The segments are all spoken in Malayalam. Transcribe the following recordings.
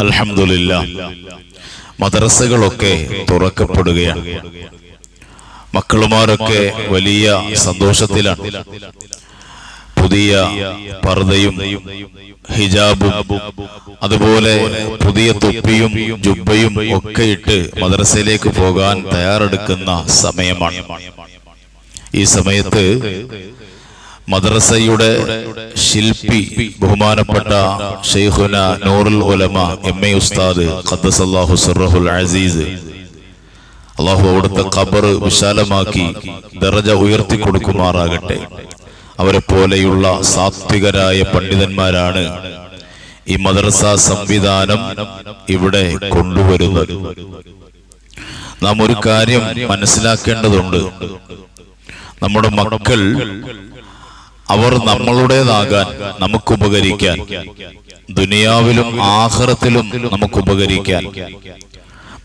അൽഹംദുലില്ല. മദ്രസകളൊക്കെ തുറക്കപ്പെടുകയാണ്. മക്കളുമാരൊക്കെ വലിയ സന്തോഷത്തിലാണ്. പുതിയ പർദയും ഹിജാബും അതുപോലെ പുതിയ തൊപ്പിയും ജുബയും ഒക്കെ ഇട്ട് മദ്രസയിലേക്ക് പോകാൻ തയ്യാറെടുക്കുന്ന സമയമാണ്. ഈ സമയത്ത് മദ്രസയുടെ ശില്പി ബഹുമാനപ്പെട്ട ഷെയ്ഖുന നൂറുൽ ഉലമ എം എ ഉസ്താദ് ഖദ്ദസല്ലാഹു സുറഹുൽ അസീസ്. അള്ളാഹു അവിടുത്തെ ഖബർ വിശാലമാക്കി ദറജ ഉയർത്തി കൊടുക്കുമാറാകട്ടെ അവരെ പോലെയുള്ള സാത്വികരായ പണ്ഡിതന്മാരാണ് ഈ മദ്രസ സംവിധാനം ഇവിടെ കൊണ്ടുവരുന്നത്. നാം ഒരു കാര്യം മനസ്സിലാക്കേണ്ടതുണ്ട്. നമ്മുടെ മക്കൾ അവർ നമ്മളുടേതാകാൻ നമുക്ക് ഉപകരിക്കാൻ. ദുനിയാവിലും ആഹ്റത്തിലും നമുക്ക് ഉപകരിക്കാൻ.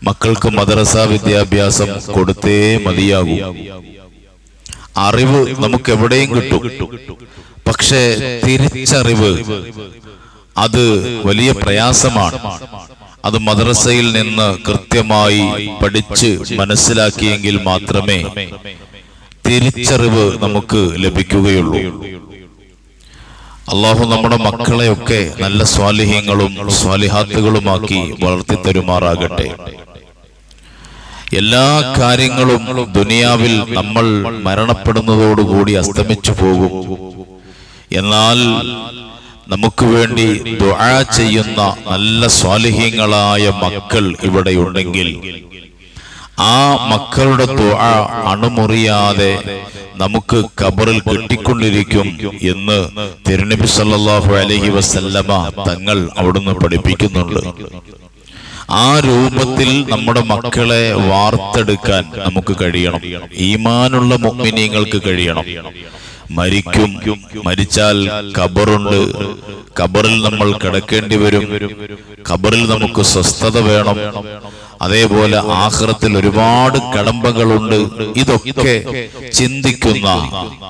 മക്കൾക്ക് മദ്രസ വിദ്യാഭ്യാസം കൊടുത്തേ മതിയാകൂ. അറിവ് നമുക്ക് എവിടെയും കിട്ടും. പക്ഷേ തിരിച്ചറിവ് അത് വലിയ പ്രയാസമാണ്. അത് മദ്രസയിൽ നിന്ന് കൃത്യമായി പഠിച്ച് മനസ്സിലാക്കിയെങ്കിൽ മാത്രമേ തിരിച്ചറിവ് നമുക്ക് ലഭിക്കുകയുള്ളൂ. അള്ളാഹു നമ്മുടെ മക്കളെയൊക്കെ നല്ല സ്വാലിഹ്യങ്ങളും സ്വാലിഹാത്തുകളുമാക്കി വളർത്തി തരുമാറാകട്ടെ എല്ലാ കാര്യങ്ങളും ദുനിയാവിൽ നമ്മൾ മരണപ്പെടുന്നതോടുകൂടി അസ്തമിച്ചു പോകും. എന്നാൽ നമുക്ക് വേണ്ടി ദുആ ചെയ്യുന്ന നല്ല സ്വാലിഹ്യങ്ങളായ മക്കൾ ഇവിടെ ഉണ്ടെങ്കിൽ ആ മക്കളുടെ അണുമുറിയാതെ നമുക്ക് കബറിൽ കിട്ടിക്കൊണ്ടിരിക്കും എന്ന് തിരുനബി സല്ലാഹു അലഹി വസല്ലമ തങ്ങൾ അവിടുന്ന് പഠിപ്പിക്കുന്നുണ്ട്. ആ രൂപത്തിൽ നമ്മുടെ മക്കളെ വാർത്തെടുക്കാൻ നമുക്ക് കഴിയണം. ഈമാനുള്ള മുഗ്മിനീങ്ങൾക്ക് കഴിയണം. മരിക്കും. മരിച്ചാൽ കബറുണ്ട് കബറിൽ നമ്മൾ കിടക്കേണ്ടി വരും. കബറിൽ നമുക്ക് സ്വസ്ഥത വേണം. അതേപോലെ ആഹ്റത്തിൽ ഒരുപാട് കടമ്പകളുണ്ട്. ഇതൊക്കെ ചിന്തിക്കുന്ന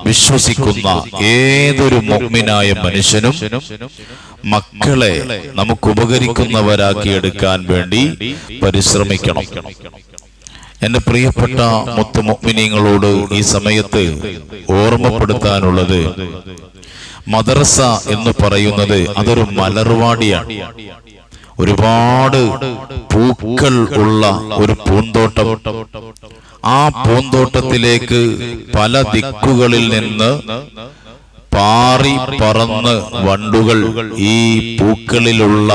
വിശ്വസിക്കുന്ന ഏതൊരു മൊഗ്മിനായ മനുഷ്യനും മക്കളെ നമുക്ക് ഉപകരിക്കുന്നവരാക്കി എടുക്കാൻ വേണ്ടി പരിശ്രമിക്കണം. എന്റെ പ്രിയപ്പെട്ട മുത്തുമുഗ്മിനീങ്ങളോട് ഈ സമയത്ത് ഓർമ്മപ്പെടുത്താനുള്ളത് മദർസ എന്ന് പറയുന്നത് അതൊരു മലർവാടിയാണ്. ഒരുപാട് പൂക്കൾ ഉള്ള ഒരു പൂന്തോട്ടം. ആ പൂന്തോട്ടത്തിലേക്ക് പല ദിക്കുകളിൽ നിന്ന് പാറി പറന്ന് വണ്ടുകൾ ഈ പൂക്കളിലുള്ള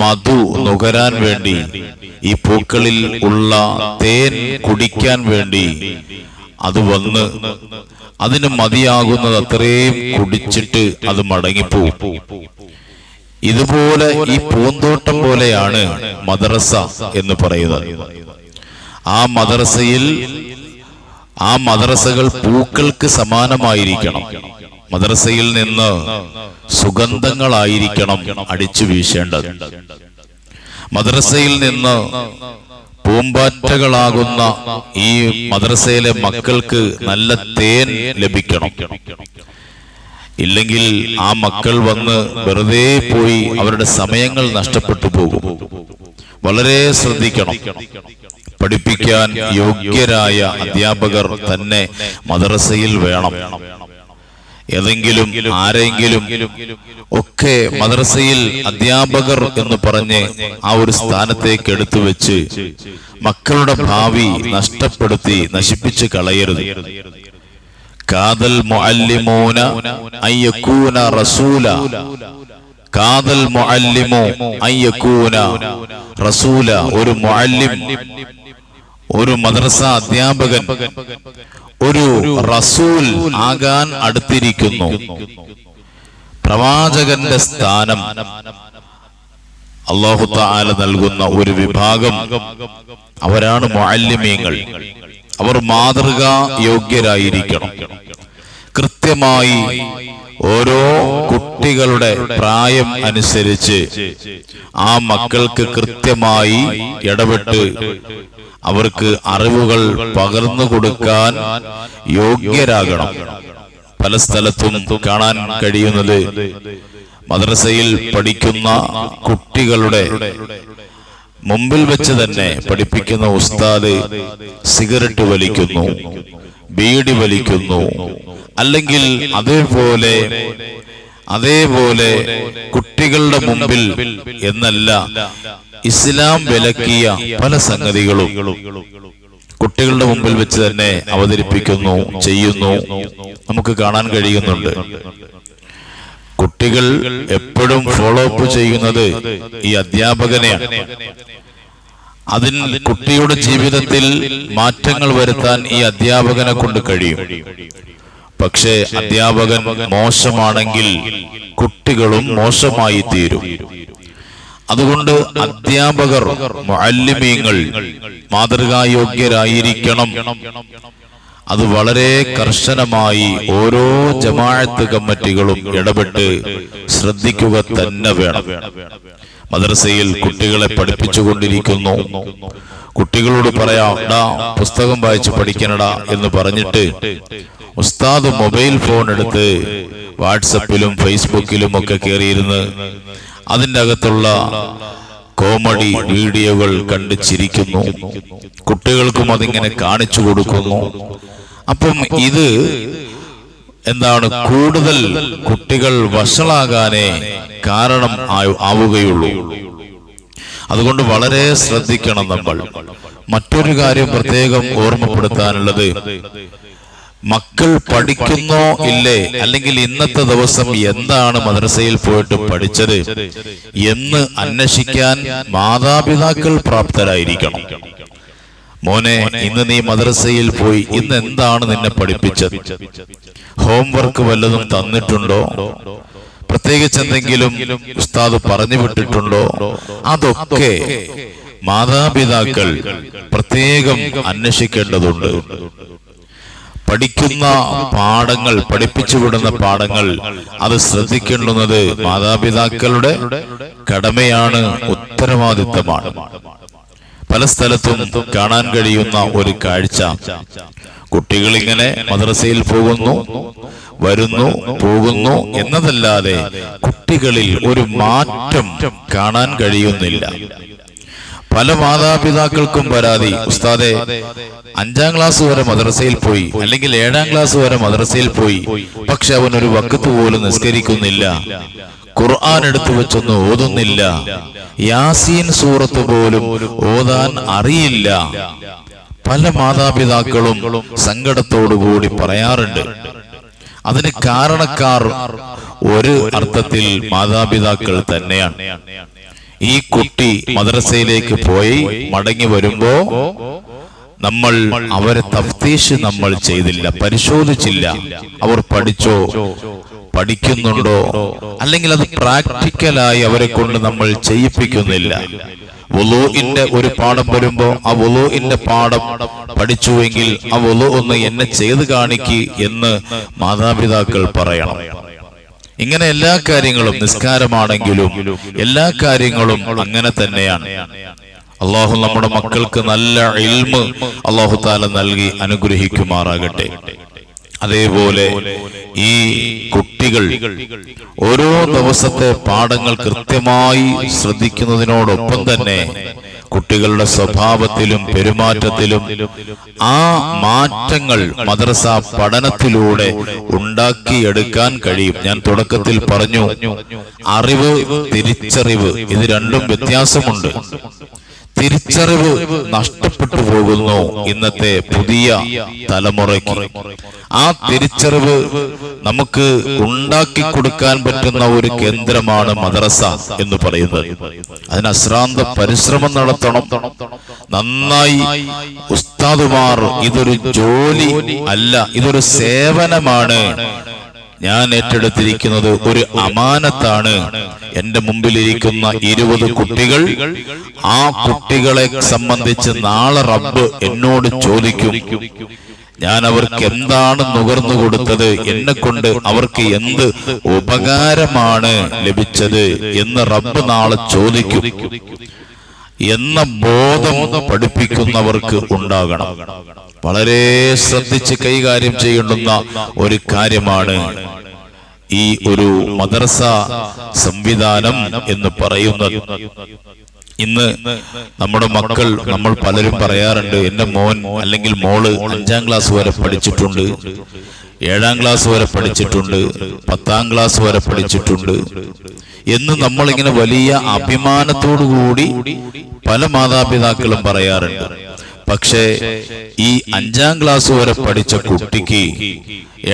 മധു നുകരാൻ വേണ്ടി ഈ പൂക്കളിൽ ഉള്ള തേൻ കുടിക്കാൻ വേണ്ടി അത് വന്ന് അതിന് മതിയാകുന്നത് അത്രയും കുടിച്ചിട്ട് അത് മടങ്ങിപ്പോവും ഇതുപോലെ ഈ പൂന്തോട്ടം പോലെയാണ് മദ്രസ എന്ന് പറയുന്നത്. ആ മദ്രസയിൽ ആ മദ്രസകൾ പൂക്കൾക്ക് സമാനമായിരിക്കണം. മദ്രസയിൽ നിന്ന് സുഗന്ധങ്ങളായിരിക്കണം അടിച്ചു വീശേണ്ടത്. മദ്രസയിൽ നിന്ന് പൂമ്പാറ്റകളാകുന്ന ഈ മദ്രസയിലെ മക്കൾക്ക് നല്ല തേൻ ലഭിക്കണം. ഇല്ലെങ്കിൽ ആ മക്കൾ വന്ന് വെറുതെ പോയി അവരുടെ സമയങ്ങൾ നഷ്ടപ്പെട്ടു പോകും. വളരെ ശ്രദ്ധിക്കണം. പഠിപ്പിക്കാൻ യോഗ്യരായ അധ്യാപകർ തന്നെ മദ്രസയിൽ വേണം. ഏതെങ്കിലും ആരെങ്കിലും ഒക്കെ മദ്രസയിൽ അധ്യാപകർ എന്ന് പറഞ്ഞ് ആ ഒരു സ്ഥാനത്തേക്ക് എടുത്തു വെച്ച് മക്കളുടെ ഭാവി നഷ്ടപ്പെടുത്തി നശിപ്പിച്ച് കളയരുത്. കാതൽ മുഅല്ലിമൂന അയ്യക്കൂന റസൂല. കാതൽ അയ്യക്കൂന റസൂല. ഒരു മുഅല്ലിം ഒരു മദ്രസ അധ്യാപകൻ ഒരു റസൂൽ ആകാൻ അടുത്തിരിക്കുന്നു. പ്രവാചകന്റെ സ്ഥാനം അള്ളാഹു താല നൽകുന്ന ഒരു വിഭാഗം. അവരാണ് മാലിമ്യങ്ങൾ അവർ മാതൃകാ യോഗ്യരായിരിക്കണം. കൃത്യമായി ഓരോ കുട്ടികളുടെ പ്രായം അനുസരിച്ച് ആ മക്കൾക്ക് കൃത്യമായി ഇടപെട്ട് അവർക്ക് അറിവുകൾ പകർന്നു കൊടുക്കാൻ യോഗ്യരാകണം. പല സ്ഥലത്തും കാണാൻ കഴിയുന്നത് മദ്രസയിൽ പഠിക്കുന്ന കുട്ടികളുടെ മുമ്പിൽ വെച്ച് തന്നെ പഠിപ്പിക്കുന്ന ഉസ്താദ് സിഗരറ്റ് വലിക്കുന്നു. ബീഡി വലിക്കുന്നു. അല്ലെങ്കിൽ അതേപോലെ അതേപോലെ കുട്ടികളുടെ മുമ്പിൽ എന്നല്ല ഇസ്ലാം വിലക്കിയ പല സംഗതികളും കുട്ടികളുടെ മുമ്പിൽ വെച്ച് തന്നെ അവതരിപ്പിക്കുന്നു ചെയ്യുന്നു. നമുക്ക് കാണാൻ കഴിയുന്നുണ്ട്. കുട്ടികൾ എപ്പോഴും ഫോളോ അപ്പ് ചെയ്യുന്നത് ഈ അധ്യാപകനെയാണ്. അതിൽ കുട്ടിയുടെ ജീവിതത്തിൽ മാറ്റങ്ങൾ വരുത്താൻ ഈ അധ്യാപകനെ കൊണ്ട് കഴിയും. പക്ഷേ അധ്യാപകൻ മോശമാണെങ്കിൽ കുട്ടികളും മോശമായി തീരും. അതുകൊണ്ട് അധ്യാപകർ മുഅല്ലിമീങ്ങൾ മാതൃകായോഗ്യരായിരിക്കണം. അത് വളരെ കർശനമായി ഓരോ ജമാഅത്ത് കമ്മിറ്റികളും ഇടപെട്ട് ശ്രദ്ധിക്കുക തന്നെ വേണം. മദ്രസയിൽ കുട്ടികളെ പഠിപ്പിച്ചുകൊണ്ടിരിക്കുന്നു. കുട്ടികളോട് പറയാം ഡാ പുസ്തകം വായിച്ച് പഠിക്കണടാ എന്ന് പറഞ്ഞിട്ട് ഉസ്താദ് മൊബൈൽ ഫോൺ എടുത്ത് വാട്സപ്പിലും ഫേസ്ബുക്കിലും ഒക്കെ കയറിയിരുന്ന് അതിന്റെ അകത്തുള്ള കോമഡി വീഡിയോകൾ കണ്ട് ചിരിക്കുന്നു. കുട്ടികൾക്കും അതിങ്ങനെ കാണിച്ചു കൊടുക്കുന്നു. അപ്പം ഇത് എന്താണ് കൂടുതൽ കുട്ടികൾ വഷളാകാനേ കാരണം ആവുകയുള്ളൂ. അതുകൊണ്ട് വളരെ ശ്രദ്ധിക്കണം നമ്മൾ. മറ്റൊരു കാര്യം പ്രത്യേകം ഓർമ്മപ്പെടുത്താനുള്ളത്. മക്കൾ പഠിക്കുന്നോ ഇല്ലേ? അല്ലെങ്കിൽ ഇന്നത്തെ ദിവസം എന്താണ് മദ്രസയിൽ പോയിട്ട് പഠിച്ചത്? എന്ന് അന്വേഷിക്കാൻ മാതാപിതാക്കൾ പ്രാപ്തരായിരിക്കണം. മോനെ ഇന്ന് നീ മദ്രസയിൽ പോയി ഇന്ന് എന്താണ് നിന്നെ പഠിപ്പിച്ചത്? ഹോംവർക്ക് വല്ലതും തന്നിട്ടുണ്ടോ? പ്രത്യേകിച്ച് എന്തെങ്കിലും ഉസ്താദ് പറഞ്ഞു വിട്ടിട്ടുണ്ടോ? അതൊക്കെ മാതാപിതാക്കൾ പ്രത്യേകം അന്വേഷിക്കേണ്ടതുണ്ട്. പഠിക്കുന്ന പാഠങ്ങൾ പഠിപ്പിച്ചു വിടുന്ന പാഠങ്ങൾ അത് ശ്രദ്ധിക്കേണ്ടുന്നത് മാതാപിതാക്കളുടെ കടമയാണ് ഉത്തരവാദിത്തമാണ്. പല സ്ഥലത്തും കാണാൻ കഴിയുന്ന ഒരു കാഴ്ച. കുട്ടികൾ ഇങ്ങനെ മദ്രസയിൽ പോകുന്നു വരുന്നു പോകുന്നു എന്നതല്ലാതെ കുട്ടികളിൽ ഒരു മാറ്റം കാണാൻ കഴിയുന്നില്ല. പല മാതാപിതാക്കൾക്കും പരാതി ഉസ്താദെ അഞ്ചാം ക്ലാസ് വരെ മദ്രസയിൽ പോയി അല്ലെങ്കിൽ ഏഴാം ക്ലാസ് വരെ മദ്രസയിൽ പോയി പക്ഷെ അവൻ ഒരു വക്കത്ത് പോലും നിസ്കരിക്കുന്നില്ല. ഖുർആൻ എടുത്തു വെച്ചൊന്നും ഓതുന്നില്ല. യാസീൻ സൂറത്ത് പോലും ഓതാൻ അറിയില്ല. പല മാതാപിതാക്കളും സങ്കടത്തോടുകൂടി പറയാറുണ്ട്. അതിന് കാരണക്കാർ ഒരു അർത്ഥത്തിൽ മാതാപിതാക്കൾ തന്നെയാണ്. ഈ കുട്ടി മദ്രസയിലേക്ക് പോയി മടങ്ങി വരുമ്പോ നമ്മൾ അവരെ തഫ്തീഷ് നമ്മൾ ചെയ്തില്ല പരിശോധിച്ചില്ല. അവർ പഠിച്ചോ? പഠിക്കുന്നുണ്ടോ? അല്ലെങ്കിൽ അത് പ്രാക്ടിക്കലായി അവരെ കൊണ്ട് നമ്മൾ ചെയ്യിപ്പിക്കുന്നില്ല. വുളുഇന്റെ ഒരു പാഠം വരുമ്പോ ആ വുളുഇന്റെ പാഠം പഠിച്ചുവെങ്കിൽ ആ വുളു ഒന്ന് എന്നെ ചെയ്ത് കാണിക്ക് എന്ന് മാതാപിതാക്കൾ പറയണം. ഇങ്ങനെ എല്ലാ കാര്യങ്ങളും നിസ്കാരമാണെങ്കിലും എല്ലാ കാര്യങ്ങളും അങ്ങനെ തന്നെയാണ്. അള്ളാഹു നമ്മുടെ മക്കൾക്ക് നല്ല ഇൽമ് അള്ളാഹു താല നൽകി അനുഗ്രഹിക്കുമാറാകട്ടെ. അതേപോലെ ഈ കുട്ടികൾ ഓരോ ദിവസത്തെ പാഠങ്ങൾ കൃത്യമായി ശ്രദ്ധിക്കുന്നതിനോടൊപ്പം തന്നെ കുട്ടികളുടെ സ്വഭാവത്തിലും പെരുമാറ്റത്തിലും ആ മാറ്റങ്ങൾ മദ്രസ പഠനത്തിലൂടെ ഉണ്ടാക്കിയെടുക്കാൻ കഴിയും. ഞാൻ തുടക്കത്തിൽ പറഞ്ഞു അറിവ് തിരിച്ചറിവ് ഇത് രണ്ടും വ്യത്യാസമുണ്ട്. തിരിച്ചറിവ് നഷ്ടപ്പെട്ടു പോകുന്നു ഇന്നത്തെ പുതിയ തലമുറയ്ക്ക്. ആ തിരിച്ചറിവ് നമുക്ക് ഉണ്ടാക്കി കൊടുക്കാൻ പറ്റുന്ന ഒരു കേന്ദ്രമാണ് മദ്രസ എന്ന് പറയുന്നത്. അതിന് അശ്രാന്ത പരിശ്രമം നടത്തണം. നന്നായി ഉസ്താദുമാർ ഇതൊരു ജോലി അല്ല ഇതൊരു സേവനമാണ്. ഞാൻ ഏറ്റെടുത്തിരിക്കുന്നത് ഒരു അമാനത്താണ്. എന്റെ മുമ്പിലിരിക്കുന്ന ഇരുപത് കുട്ടികൾ ആ കുട്ടികളെ സംബന്ധിച്ച് നാളെ റബ്ബ് എന്നോട് ചോദിക്കും ഞാൻ അവർക്ക് എന്താണ് നുകർന്നു കൊടുത്തത്? എന്നെ കൊണ്ട് അവർക്ക് എന്ത് ഉപകാരമാണ് ലഭിച്ചത്? എന്ന് റബ്ബ് നാളെ ചോദിക്കും. എന്ന ബോധം പഠിപ്പിക്കുന്നവർക്ക് ഉണ്ടാകണം. വളരെ ശ്രദ്ധിച്ച് കൈകാര്യം ചെയ്യേണ്ടുന്ന ഒരു കാര്യമാണ് ഈ ഒരു മദർസ സംവിധാനം എന്ന് പറയുന്നത്. ഇന്ന് നമ്മുടെ മക്കൾ നമ്മൾ പലരും പറയാറുണ്ട് എന്റെ മോൻ അല്ലെങ്കിൽ മോൾ അഞ്ചാം ക്ലാസ് വരെ പഠിച്ചിട്ടുണ്ട്. ഏഴാം ക്ലാസ് വരെ പഠിച്ചിട്ടുണ്ട് പത്താം ക്ലാസ് വരെ പഠിച്ചിട്ടുണ്ട്. എന്ന് നമ്മളിങ്ങനെ വലിയ അഭിമാനത്തോടു കൂടി പല മാതാപിതാക്കളും പറയാറുണ്ട്. പക്ഷേ ഈ അഞ്ചാം ക്ലാസ് വരെ പഠിച്ച കുട്ടിക്ക്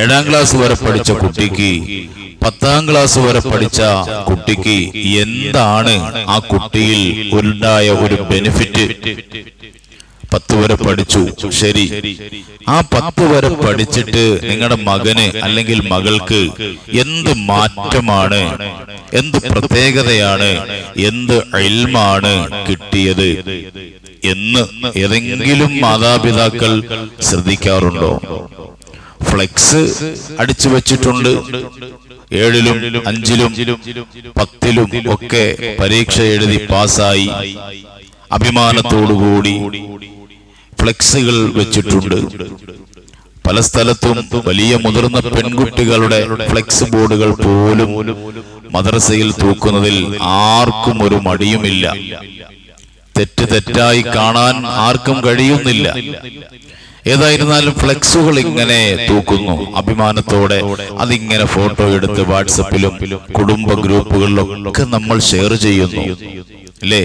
ഏഴാം ക്ലാസ് വരെ പഠിച്ച കുട്ടിക്ക് പത്താം ക്ലാസ് വരെ പഠിച്ച കുട്ടിക്ക് എന്താണ് ആ കുട്ടിയിൽ ഉണ്ടായ ഒരു ബെനിഫിറ്റ്? പത്ത് വരെ പഠിച്ചു. ശരി. ആ പത്ത് വരെ പഠിച്ചിട്ട് നിങ്ങളുടെ മകന് അല്ലെങ്കിൽ മകൾക്ക് എന്ത് മാറ്റമാണ്? എന്ത് പ്രത്യേകതയാണ്? എന്ത് അയൽമാണ് കിട്ടിയത്? എന്ന് ഏതെങ്കിലും മാതാപിതാക്കൾ ശ്രദ്ധിക്കാറുണ്ടോ? ഫ്ലെക്സ് അടിച്ചു വെച്ചിട്ടുണ്ട്. ഏഴിലും അഞ്ചിലും പത്തിലും ഒക്കെ പരീക്ഷ എഴുതി പാസ്സായി. അഭിമാനത്തോടുകൂടി ഫ്ലെക്സുകൾ വെച്ചിട്ടുണ്ട്. പല സ്ഥലത്തും വലിയ മുതിർന്ന പെൺകുട്ടികളുടെ ഫ്ലെക്സ് ബോർഡുകൾ പോലും മദ്രസയിൽ തൂക്കുന്നതിൽ ആർക്കും ഒരു മടിയുമില്ല. തെറ്റ് തെറ്റായി കാണാൻ ആർക്കും കഴിയുന്നില്ല. ഏതായിരുന്നാലും ഫ്ലെക്സുകൾ ഇങ്ങനെ തൂക്കുന്നു. അഭിമാനത്തോടെ അതിങ്ങനെ ഫോട്ടോ എടുത്ത് വാട്സപ്പിലും കുടുംബ ഗ്രൂപ്പുകളിലും ഒക്കെ നമ്മൾ ഷെയർ ചെയ്യുന്നു. അല്ലേ?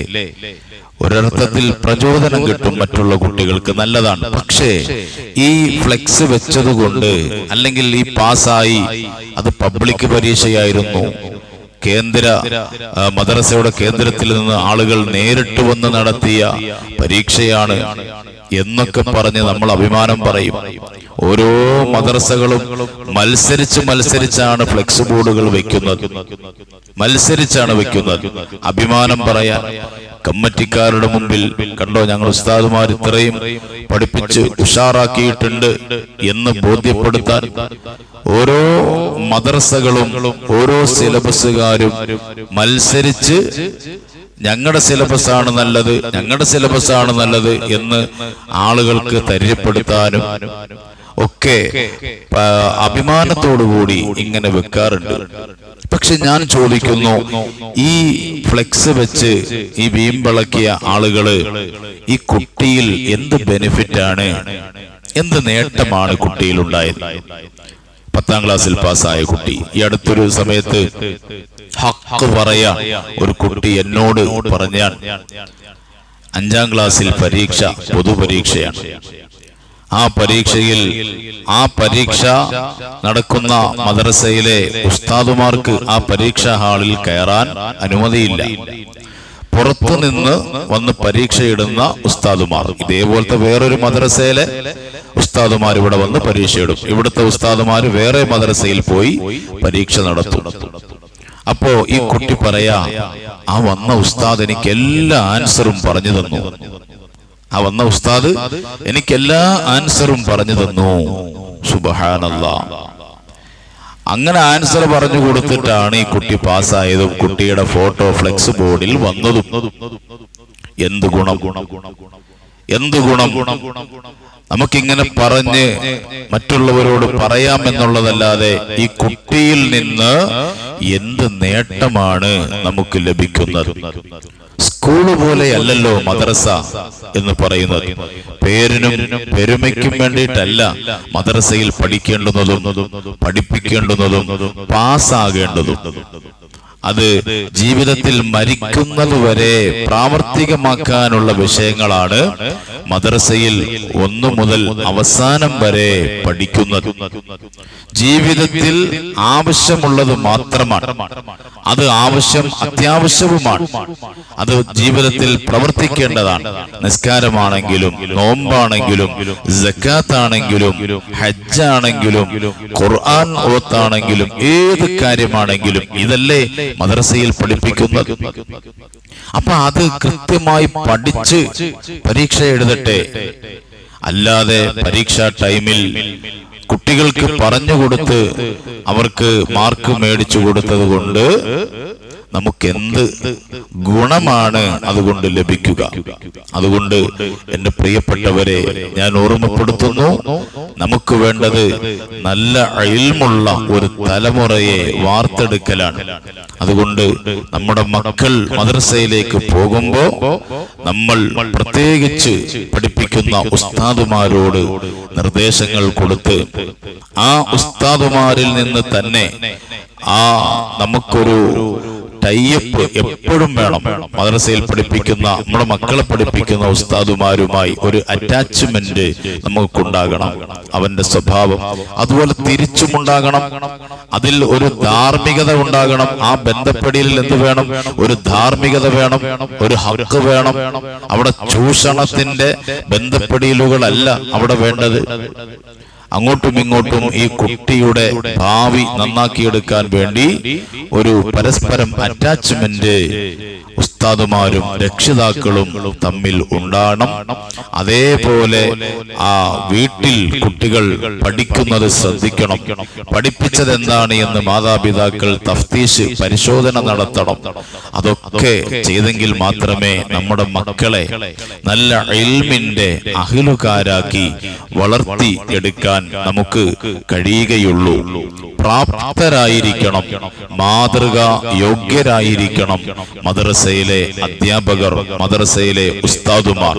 ഒരർത്ഥത്തിൽ പ്രചോദനം കിട്ടും മറ്റുള്ള കുട്ടികൾക്ക് നല്ലതാണ്. പക്ഷേ ഈ ഫ്ലെക്സ് വെച്ചതുകൊണ്ട് അല്ലെങ്കിൽ ഈ പാസ്സായി അത് പബ്ലിക് പരീക്ഷയായിരുന്നു. കേന്ദ്ര മദ്രസയുടെ കേന്ദ്രത്തിൽ നിന്ന് ആളുകൾ നേരിട്ട് വന്ന് നടത്തിയ പരീക്ഷയാണ് എന്നൊക്കെ പറഞ്ഞ് നമ്മൾ അഭിമാനം പറയും. ഓരോ മദ്രസകളും മത്സരിച്ച് മത്സരിച്ചാണ് ഫ്ലെക്സ് ബോർഡുകൾ വെക്കുന്നത്. മത്സരിച്ചാണ് വെക്കുന്നത്. അഭിമാനം പറയാൻ കമ്മറ്റിക്കാരുടെ മുമ്പിൽ കണ്ടോ ഞങ്ങൾ ഉസ്താദുമാർ ഇത്രയും പഠിപ്പിച്ച് ഉഷാറാക്കിയിട്ടുണ്ട് എന്ന് ബോധ്യപ്പെടുത്താൻ ഓരോ മദ്രസകളും ഓരോ സിലബസുകാരും മത്സരിച്ച് ഞങ്ങളുടെ സിലബസ് ആണ് നല്ലത് ഞങ്ങളുടെ സിലബസ് ആണ് നല്ലത് എന്ന് ആളുകൾക്ക് തരിപ്പെടുത്താനും ഒക്കെ അഭിമാനത്തോടുകൂടി ഇങ്ങനെ വെക്കാറുണ്ട്. പക്ഷെ ഞാൻ ചോദിക്കുന്നു ഈ ഫ്ലെക്സ് വെച്ച് ഈ വീമ്പിളക്കിയ ആളുകൾ ഈ കുട്ടിയിൽ എന്ത് ബെനിഫിറ്റ് ആണ്? എന്ത് നേട്ടമാണ് കുട്ടിയിൽ ഉണ്ടായത് പത്താം ക്ലാസ്സിൽ പാസ്സായ കുട്ടി. ഈ അടുത്തൊരു സമയത്ത് ഹക്ക് പറയാ ഒരു കുട്ടി എന്നോട് പറഞ്ഞാൽ അഞ്ചാം ക്ലാസ്സിൽ പരീക്ഷ പൊതുപരീക്ഷയാണ്. ആ പരീക്ഷയിൽ ആ പരീക്ഷ നടക്കുന്ന മദ്രസയിലെ ഉസ്താദുമാർക്ക് ആ പരീക്ഷാ ഹാളിൽ കയറാൻ അനുമതിയില്ല. പുറത്തുനിന്ന് വന്ന് പരീക്ഷയിടുന്ന ഉസ്താദുമാർ ഇതേപോലത്തെ വേറൊരു മദ്രസയിലെ ഉസ്താദുമാർ ഇവിടെ വന്ന് പരീക്ഷ പരീക്ഷയിടും. ഇവിടുത്തെ ഉസ്താദുമാർ വേറെ മദ്രസയിൽ പോയി പരീക്ഷ നടത്തും. അപ്പോ ഈ കുട്ടി പറയാ ആ വന്ന ഉസ്താദ് എനിക്ക് എല്ലാ ആൻസറും പറഞ്ഞു തന്നു. ആ വന്ന ഉസ്താദ് എനിക്ക് എല്ലാ ആൻസറും പറഞ്ഞു തന്നു. സുബഹാനല്ല. അങ്ങനെ ആൻസർ പറഞ്ഞു കൊടുത്തിട്ടാണ് ഈ കുട്ടി പാസ്സായതും കുട്ടിയുടെ ഫോട്ടോ ഫ്ലെക്സ് ബോർഡിൽ വന്നതും. എന്ത് ഗുണം? എന്ത് ഗുണം? നമുക്കിങ്ങനെ പറഞ്ഞ് മറ്റുള്ളവരോട് പറയാമെന്നുള്ളതല്ലാതെ ഈ കുട്ടിയിൽ നിന്ന് എന്ത് നേട്ടമാണ് നമുക്ക് ലഭിക്കുന്നത്? സ്കൂൾ പോലെയല്ലല്ലോ മദ്രസ എന്ന് പറയുന്നത്. പേരിനും പെരുമയ്ക്കും വേണ്ടിയിട്ടല്ല മദ്രസയിൽ പഠിക്കേണ്ടുന്നതും പഠിപ്പിക്കേണ്ടുന്നതും പാസ്സാകേണ്ടതും. അത് ജീവിതത്തിൽ മരിക്കുന്നതുവരെ പ്രാവർത്തികമാക്കാനുള്ള വിഷയങ്ങളാണ് മദ്രസയിൽ ഒന്നു മുതൽ അവസാനം വരെ പഠിക്കുന്നത് ജീവിതത്തിൽ ആവശ്യമുള്ളത് മാത്രമാണ്. അത് ആവശ്യം അത്യാവശ്യവുമാണ്. അത് ജീവിതത്തിൽ പ്രവർത്തിക്കേണ്ടതാണ്. നിസ്കാരമാണെങ്കിലും നോമ്പാണെങ്കിലും ജക്കാത്താണെങ്കിലും ഹജ്ജാണെങ്കിലും ഖുർആൻ ഓത്താണെങ്കിലും ഏത് കാര്യമാണെങ്കിലും ഇതല്ലേ മദ്രസയിൽ പഠിപ്പിക്കുന്നത്. അപ്പൊ അത് കൃത്യമായി പഠിച്ച് പരീക്ഷ എഴുതട്ടെ. അല്ലാതെ പരീക്ഷാ ടൈമിൽ കുട്ടികൾക്ക് പറഞ്ഞു കൊടുത്ത് അവർക്ക് മാർക്ക് മേടിച്ചു കൊടുത്തത് കൊണ്ട് നമുക്ക് എന്ത് ഗുണമാണ് അതുകൊണ്ട് ലഭിക്കുക? അതുകൊണ്ട് എന്റെ പ്രിയപ്പെട്ടവരെ ഞാൻ ഓർമ്മപ്പെടുത്തുന്നു നമുക്ക് വേണ്ടത് നല്ല അയൽമുള്ള ഒരു തലമുറയെ വാർത്തെടുക്കലാണ്. അതുകൊണ്ട് നമ്മുടെ മക്കൾ മദ്രസയിലേക്ക് പോകുമ്പോൾ നമ്മൾ പ്രത്യേകിച്ച് പഠിപ്പിക്കുന്ന ഉസ്താദുമാരോട് നിർദ്ദേശങ്ങൾ കൊടുത്ത് ആ ഉസ്താദുമാരിൽ നിന്ന് തന്നെ ആ നമുക്കൊരു ടൈപ്പ് എപ്പോഴും വേണം. മദ്രസയിൽ പഠിപ്പിക്കുന്ന നമ്മുടെ മക്കളെ പഠിപ്പിക്കുന്ന ഉസ്താദുമാരുമായി ഒരു അറ്റാച്ച്മെന്റ് നമുക്കുണ്ടാകണം. അവന്റെ സ്വഭാവം അതുപോലെ തിരിച്ചും ഉണ്ടാകണം. അതിൽ ഒരു ധാർമ്മികത ഉണ്ടാകണം. ആ ബന്ധപ്പെടിയിൽ എന്ത് വേണം? ഒരു ധാർമ്മികത വേണം. ഒരു ഹക്ക് വേണം. അവിടെ ചൂഷണത്തിന്റെ ബന്ധപ്പെടിയലുകളല്ല അവിടെ വേണ്ടത്. അങ്ങോട്ടും ഇങ്ങോട്ടും ഈ കുട്ടിയുടെ ഭാവി നന്നാക്കിയെടുക്കാൻ വേണ്ടി ഒരു പരസ്പരം അറ്റാച്ച്മെന്റ് ഉസ്താദുമാരും രക്ഷിതാക്കളും തമ്മിൽ ഉണ്ടാകണം. അതേപോലെ ആ വീട്ടിൽ കുട്ടികൾ പഠിക്കുന്നത് ശ്രദ്ധിക്കണം. പഠിപ്പിച്ചത് എന്താണ് എന്ന് മാതാപിതാക്കൾ തഫ്തീഷ് പരിശോധന നടത്തണം. അതൊക്കെ ചെയ്തെങ്കിൽ മാത്രമേ നമ്മുടെ മക്കളെ നല്ല ഇൽമിന്റെ അഹിലുകാരാക്കി വളർത്തി എടുക്കാൻ നമുക്ക് കഴിയുകയുള്ളൂ. പ്രാപ്തരായിരിക്കണം. മാതൃക യോഗ്യരായിരിക്കണം. മദ്രസയിലെ അധ്യാപകർ മദ്രസയിലെ ഉസ്താദുമാർ.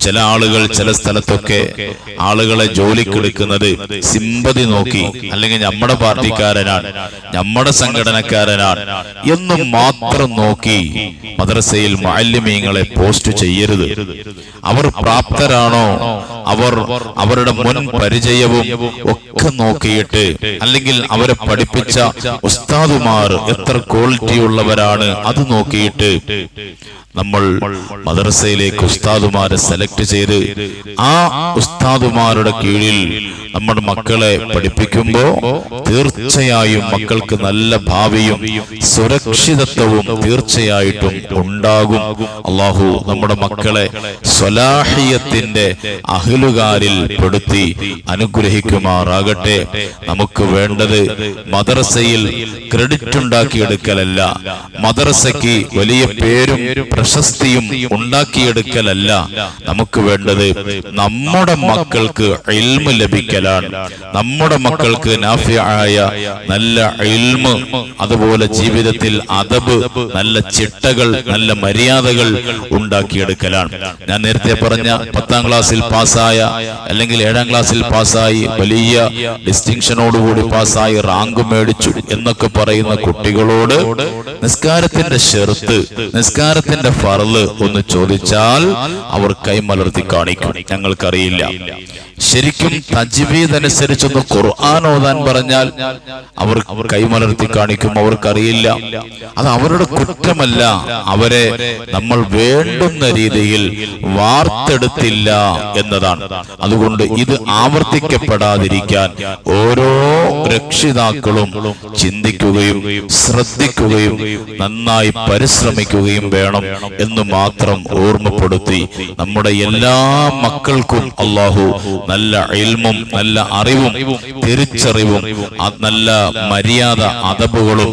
ചില ആളുകൾ ചില സ്ഥലത്തൊക്കെ ആളുകളെ ജോലിക്കെടുക്കുന്നത് സിമ്പതി നോക്കി അല്ലെങ്കിൽ നമ്മുടെ പാർട്ടിക്കാരനാണ് നമ്മുടെ സംഘടനക്കാരനാണ് എന്നും മാത്രം നോക്കി മദ്രസയിൽ മാലിന്യങ്ങളെ പോസ്റ്റ് ചെയ്യരുത്. അവർ പ്രാപ്തരാണോ? അവർ അവരുടെ മുൻ പരിചയവും ഒക്കെ നോക്കിയിട്ട് അല്ലെങ്കിൽ അവരെ പഠിപ്പിച്ച ഉസ്താദുമാർ എത്ര ക്വാളിറ്റി ഉള്ളവരാണ് അത് നോക്കിയിട്ട് നമ്മൾ മദ്രസയിലേക്ക് ഉസ്താദുമാരെ സെലക്ട് ചെയ്ത് ആ ഉസ്താദുമാരുടെ കീഴിൽ നമ്മുടെ മക്കളെ പഠിപ്പിക്കുമ്പോ തീർച്ചയായും മക്കൾക്ക് നല്ല ഭാവിയും സുരക്ഷിതത്വവും തീർച്ചയായിട്ടും ഉണ്ടാകും. അള്ളാഹു നമ്മുടെ മക്കളെ സ്വലാഹിയത്തിന്റെ അഹിലുകാരിൽ പെടുത്തി അനുഗ്രഹിക്കുമാറാകട്ടെ. നമുക്ക് വേണ്ടത് മദ്രസയിൽ ക്രെഡിറ്റ് ഉണ്ടാക്കിയെടുക്കലല്ല. മദ്രസയ്ക്ക് വലിയ പേരും പ്രശസ്തിയും ഉണ്ടാക്കിയെടുക്കലല്ല. നമുക്ക് വേണ്ടത് നമ്മുടെ മക്കൾക്ക് ഇൽമ് ലഭിക്കലാണ് നമ്മുടെ മക്കൾക്ക് നാഫിയായ നല്ല ഇൽമ് അതുപോലെ ജീവിതത്തിൽ അതബ് നല്ല ചിട്ടകൾ നല്ല മര്യാദകൾ ഉണ്ടാക്കിയെടുക്കലാണ്. ഞാൻ നേരത്തെ പറഞ്ഞ പത്താം ക്ലാസ്സിൽ പാസ്സായ അല്ലെങ്കിൽ ഏഴാം ക്ലാസ്സിൽ പാസ്സായി വലിയ ഡിസ്റ്റിങ്ഷനോടുകൂടി പാസ്സായി റാങ്ക് മേടിച്ചു എന്നൊക്കെ പറയുന്ന കുട്ടികളോട് നിസ്കാരത്തിന്റെ ഷെർത്ത് നിസ്കാരത്തിന്റെ ഫറൽ ഒന്ന് ചോദിച്ചാൽ അവർ കൈമലർത്തി കാണിക്കും. ഞങ്ങൾക്കറിയില്ല. ശരിക്കും തജ്വീദ് അനുസരിച്ചൊന്ന് ഖുർആൻ ഓതാൻ പറഞ്ഞാൽ അവർ കൈമലർത്തി കാണിക്കും അവർക്കറിയില്ല. അത് അവരുടെ കുറ്റമല്ല. അവരെ നമ്മൾ വേണ്ടുന്ന രീതിയിൽ വാർത്തെടുത്തില്ല എന്നതാണ്. അതുകൊണ്ട് ഇത് ആവർത്തിക്കപ്പെടാതിരിക്കാൻ ഓരോ രക്ഷിതാക്കളും ചിന്തിക്കുകയും ശ്രദ്ധിക്കുകയും നന്നായി പരിശ്രമിക്കുകയും വേണം എന്ന് മാത്രം ഓർമ്മപ്പെടുത്തി നമ്മുടെ എല്ലാ മക്കൾക്കും അള്ളാഹു നല്ല ഇൽമും നല്ല അറിവും തിരിച്ചറിവും നല്ല മര്യാദ അതബുകളും